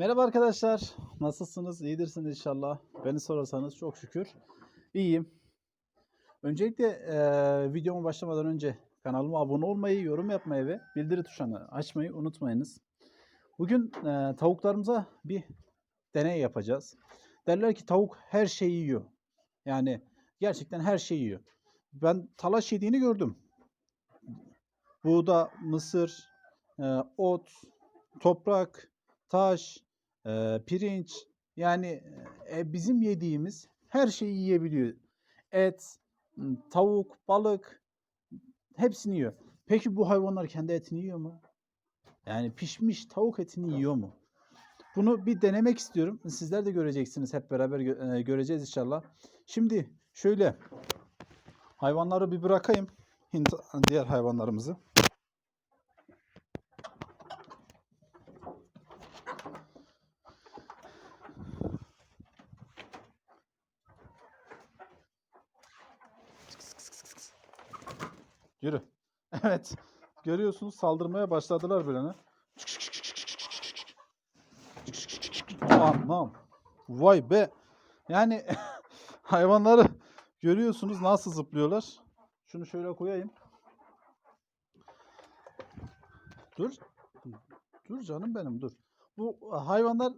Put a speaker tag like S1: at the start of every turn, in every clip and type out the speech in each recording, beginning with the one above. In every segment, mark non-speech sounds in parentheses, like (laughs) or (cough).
S1: Merhaba arkadaşlar. Nasılsınız? İyidirsiniz inşallah. Beni sorarsanız çok şükür iyiyim. Öncelikle eee videoma başlamadan önce kanalıma abone olmayı, yorum yapmayı ve bildiri tuşunu açmayı unutmayınız. Bugün eee, tavuklarımıza bir deney yapacağız. Derler ki tavuk her şeyi yiyor. Yani gerçekten her şeyi yiyor. Ben talaş yediğini gördüm. Buğda, mısır, eee, ot, toprak, taş, eee, pirinç yani e, bizim yediğimiz her şeyi yiyebiliyor. Et, tavuk, balık hepsini yiyor. Peki bu hayvanlar kendi etini yiyor mu? Yani pişmiş tavuk etini yiyor mu? Bunu bir denemek istiyorum. Sizler de göreceksiniz. Hep beraber gö- e, göreceğiz inşallah. Şimdi şöyle hayvanları bir bırakayım. Hint diğer hayvanlarımızı. Yürü. (laughs) Evet. Görüyorsunuz saldırmaya başladılar böyle. ne? Anam. Vay be. Yani (laughs) hayvanları görüyorsunuz nasıl zıplıyorlar. Şunu şöyle koyayım. Dur. Dur canım benim dur. Bu hayvanlar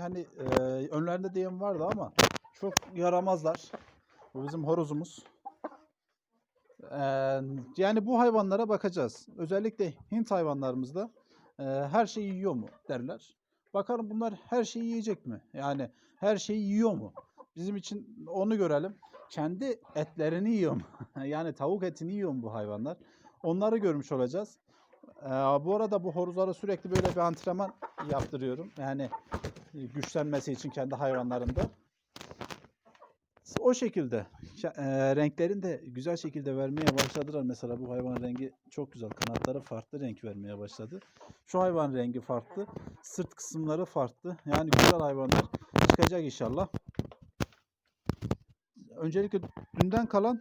S1: yani e, önlerinde diyem vardı ama çok yaramazlar. Bu bizim horozumuz. Yani bu hayvanlara bakacağız. Özellikle Hint hayvanlarımızda eee, her şeyi yiyor mu derler. Bakalım bunlar her şeyi yiyecek mi? Yani her şeyi yiyor mu? Bizim için onu görelim. Kendi etlerini yiyor mu? (laughs) yani tavuk etini yiyor mu bu hayvanlar? Onları görmüş olacağız. Eee, bu arada bu horozlara sürekli böyle bir antrenman yaptırıyorum. Yani e, güçlenmesi için kendi hayvanlarında. O şekilde Eee, renklerini de güzel şekilde vermeye başladılar. Mesela bu hayvan rengi çok güzel. Kanatları farklı renk vermeye başladı. Şu hayvan rengi farklı. Sırt kısımları farklı. Yani güzel hayvanlar çıkacak inşallah. Öncelikle dünden kalan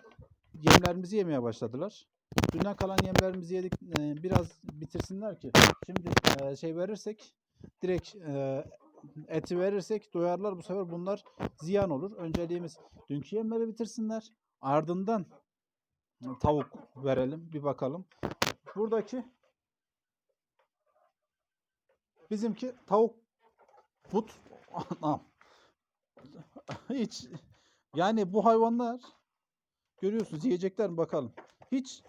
S1: yemlerimizi yemeye başladılar. Dünden kalan yemlerimizi yedik eee, biraz bitirsinler ki. Şimdi eee, şey verirsek direkt eti verirsek doyarlar. Bu sefer bunlar ziyan olur. Önceliğimiz dünkü yemleri bitirsinler. Ardından tavuk verelim. Bir bakalım. Buradaki bizimki tavuk but. (laughs) Anam. Hiç yani bu hayvanlar görüyorsunuz yiyecekler mi bakalım. Hiç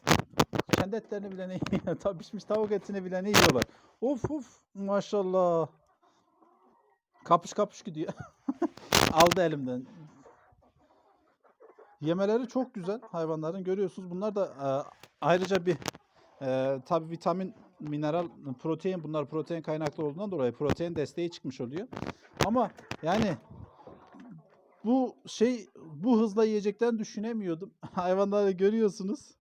S1: kendi etlerini bile ne yiyor. (laughs) Tabii pişmiş tavuk etini bile ne yiyorlar. Of of maşallah. Kapış kapış gidiyor. (laughs) Aldı elimden. Yemeleri çok güzel hayvanların görüyorsunuz. Bunlar da e, ayrıca bir e, tabi vitamin, mineral, protein bunlar protein kaynaklı olduğundan dolayı protein desteği çıkmış oluyor. Ama yani bu şey bu hızla yiyeceklerini düşünemiyordum. (laughs) Hayvanları görüyorsunuz.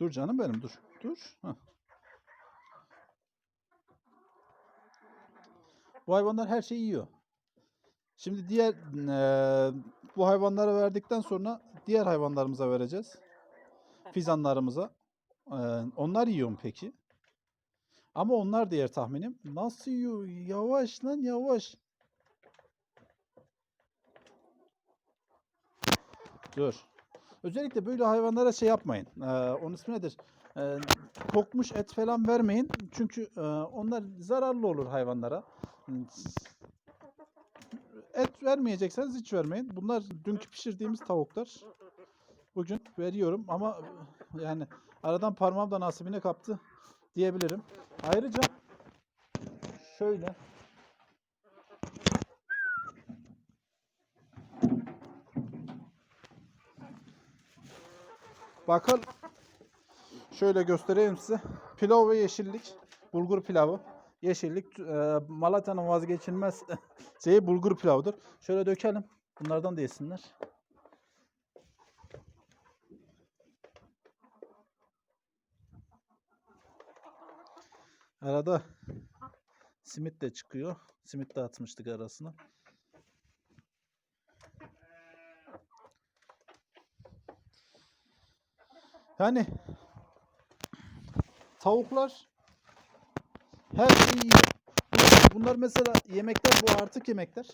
S1: Dur canım benim dur. Dur. Hah. Bu hayvanlar her şeyi yiyor. Şimdi diğer eee, bu hayvanlara verdikten sonra diğer hayvanlarımıza vereceğiz. Fizanlarımıza. Eee, onlar yiyor mu peki? Ama onlar diğer tahminim. Nasıl yiyor? Yavaş lan yavaş. Dur. Özellikle böyle hayvanlara şey yapmayın. Eee onun ismi nedir? Eee, kokmuş et falan vermeyin. Çünkü eee, onlar zararlı olur hayvanlara. Et vermeyecekseniz hiç vermeyin. Bunlar dünkü pişirdiğimiz tavuklar. Bugün veriyorum ama yani aradan parmağım da nasibine kaptı diyebilirim. Ayrıca şöyle Bakın şöyle göstereyim size. Pilav ve yeşillik. Bulgur pilavı. Yeşillik. E, Malatya'nın vazgeçilmez (laughs) şeyi bulgur pilavıdır. Şöyle dökelim. Bunlardan da yesinler. Arada simit de çıkıyor. Simit de atmıştık arasına. Yani tavuklar her şeyi Bunlar mesela yemekler bu artık yemekler.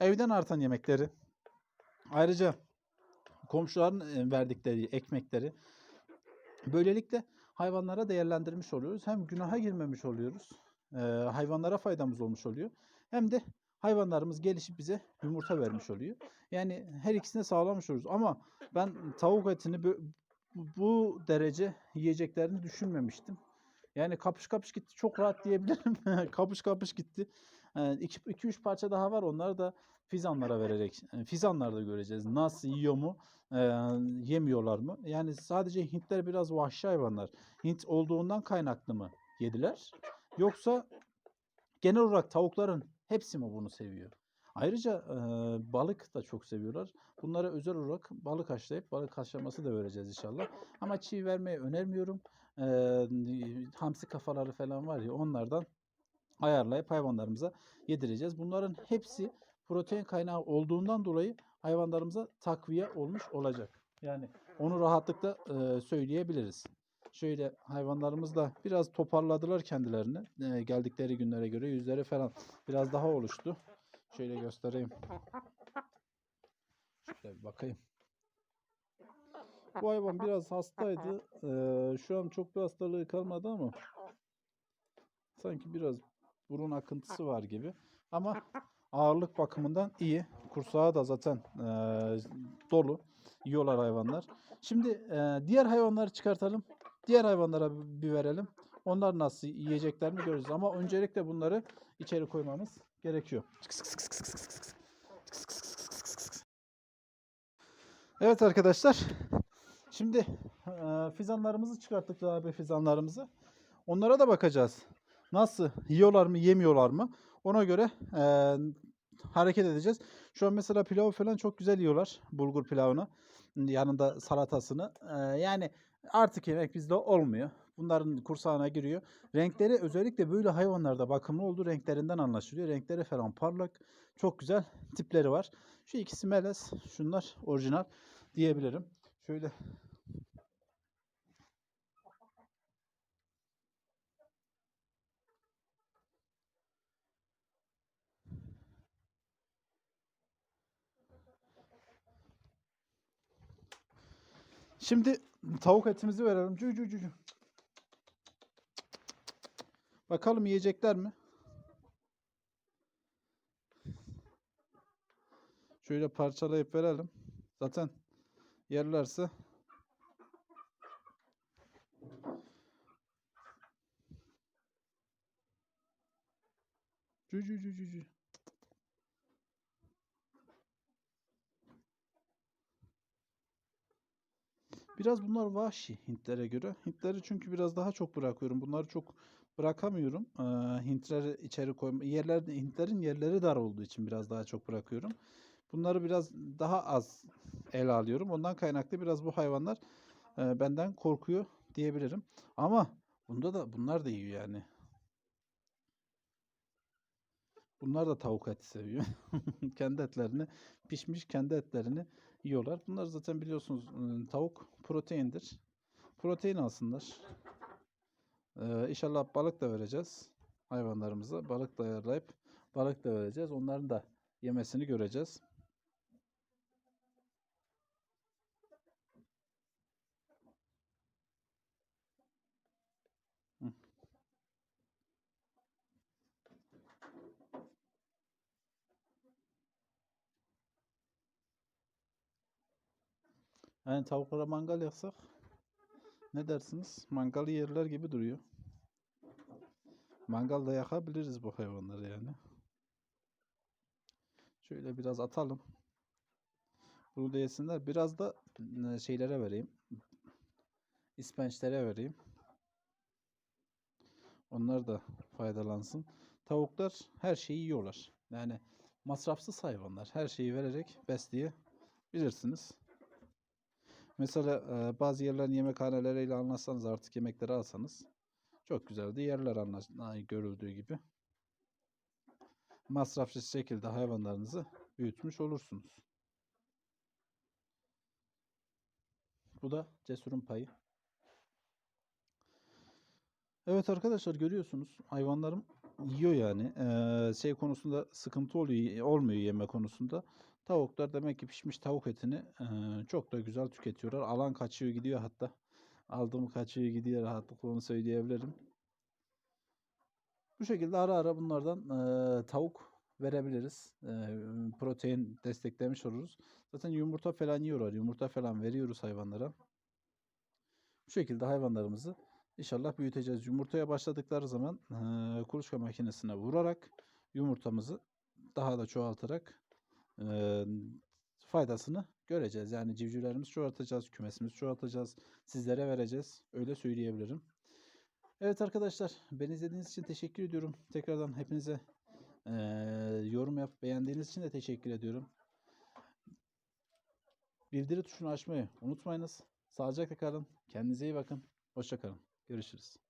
S1: Evden artan yemekleri. Ayrıca komşuların e, verdikleri ekmekleri. Böylelikle hayvanlara değerlendirmiş oluyoruz. Hem günaha girmemiş oluyoruz. e, hayvanlara faydamız olmuş oluyor. Hem de hayvanlarımız gelişip bize yumurta vermiş oluyor. Yani her ikisini sağlamış oluyoruz. Ama ben tavuk etini bu, derece yiyeceklerini düşünmemiştim. Yani kapış kapış gitti. Çok rahat diyebilirim. (laughs) kapış kapış gitti. 2-3 parça daha var. Onları da fizanlara vererek, e, fizanlarda göreceğiz. Nasıl yiyor mu, e, yemiyorlar mı? Yani sadece Hintler biraz vahşi hayvanlar. Hint olduğundan kaynaklı mı yediler? Yoksa genel olarak tavukların hepsi mi bunu seviyor? Ayrıca e, balık da çok seviyorlar. Bunlara özel olarak balık haşlayıp balık haşlaması da vereceğiz inşallah. Ama çiğ vermeyi önermiyorum. E, hamsi kafaları falan var ya onlardan ayarlayıp hayvanlarımıza yedireceğiz. Bunların hepsi protein kaynağı olduğundan dolayı hayvanlarımıza takviye olmuş olacak. Yani onu rahatlıkla e, söyleyebiliriz. Şöyle hayvanlarımız da biraz toparladılar kendilerini. E, geldikleri günlere göre yüzleri falan biraz daha oluştu. Şöyle göstereyim. Şöyle bir bakayım. Bu hayvan biraz hastaydı. E, şu an çok bir hastalığı kalmadı ama sanki biraz burun akıntısı var gibi. Ama ağırlık bakımından iyi. Kursağı da zaten e, dolu. Yiyorlar hayvanlar. Şimdi e, diğer hayvanları çıkartalım. Diğer hayvanlara bir verelim. Onlar nasıl yiyecekler mi görürüz. Ama öncelikle bunları içeri koymamız gerekiyor. Evet arkadaşlar. Şimdi e, fizanlarımızı çıkarttık abi fizanlarımızı. Onlara da bakacağız. Nasıl yiyorlar mı yemiyorlar mı? Ona göre e, hareket edeceğiz. Şu an mesela pilavı falan çok güzel yiyorlar. Bulgur pilavını. Yanında salatasını. E, yani artık yemek bizde olmuyor. Bunların kursağına giriyor. Renkleri özellikle böyle hayvanlarda bakımlı olduğu renklerinden anlaşılıyor. Renkleri falan parlak. Çok güzel tipleri var. Şu ikisi melez. Şunlar orijinal diyebilirim. Şöyle Şimdi tavuk etimizi verelim. Cü cü cü cü. Bakalım yiyecekler mi? Şöyle parçalayıp verelim. Zaten yerlerse Cü cü cü cü cü. Biraz bunlar vahşi Hintlere göre. Hintleri çünkü biraz daha çok bırakıyorum. Bunları çok bırakamıyorum. Ee, Hintleri içeri koyma yerler Hintlerin yerleri dar olduğu için biraz daha çok bırakıyorum. Bunları biraz daha az ele alıyorum. Ondan kaynaklı biraz bu hayvanlar e, benden korkuyor diyebilirim. Ama bunda da bunlar da yiyor yani. Bunlar da tavuk eti seviyor. (laughs) kendi etlerini pişmiş kendi etlerini yiyorlar. Bunlar zaten biliyorsunuz tavuk proteindir. Protein alsınlar. Ee, inşallah balık da vereceğiz hayvanlarımıza. Balık da ayarlayıp balık da vereceğiz. Onların da yemesini göreceğiz. Yani tavuklara mangal yapsak ne dersiniz? Mangalı yerler gibi duruyor. Mangalda yakabiliriz bu hayvanları yani. Şöyle biraz atalım. Bunu da yesinler. Biraz da e, şeylere vereyim. İspençlere vereyim. Onlar da faydalansın. Tavuklar her şeyi yiyorlar. Yani masrafsız hayvanlar. Her şeyi vererek besleyebilirsiniz. Mesela e, bazı yerlerin yemekhaneleriyle anlaşsanız artık yemekleri alsanız çok güzel de yerler anlaş görüldüğü gibi. Masrafsız şekilde hayvanlarınızı büyütmüş olursunuz. Bu da cesurun payı. Evet arkadaşlar görüyorsunuz hayvanlarım yiyor yani. Eee, şey konusunda sıkıntı oluyor, olmuyor yeme konusunda. Tavuklar demek ki pişmiş tavuk etini eee, çok da güzel tüketiyorlar. Alan kaçıyor gidiyor hatta. Aldığım kaçıyor gidiyor rahatlıkla onu söyleyebilirim. Bu şekilde ara ara bunlardan eee, tavuk verebiliriz. Eee, protein desteklemiş oluruz. Zaten yumurta falan yiyorlar. Yumurta falan veriyoruz hayvanlara. Bu şekilde hayvanlarımızı inşallah büyüteceğiz. Yumurtaya başladıkları zaman eee, kuluçka makinesine vurarak yumurtamızı daha da çoğaltarak eee, faydasını göreceğiz. Yani civcivlerimizi çoğaltacağız, kümesimizi çoğaltacağız, sizlere vereceğiz. Öyle söyleyebilirim. Evet arkadaşlar, beni izlediğiniz için teşekkür ediyorum. Tekrardan hepinize eee, yorum yap, beğendiğiniz için de teşekkür ediyorum. Bildiri tuşunu açmayı unutmayınız. Sağlıcakla kalın. Kendinize iyi bakın. Hoşça kalın. Görüşürüz.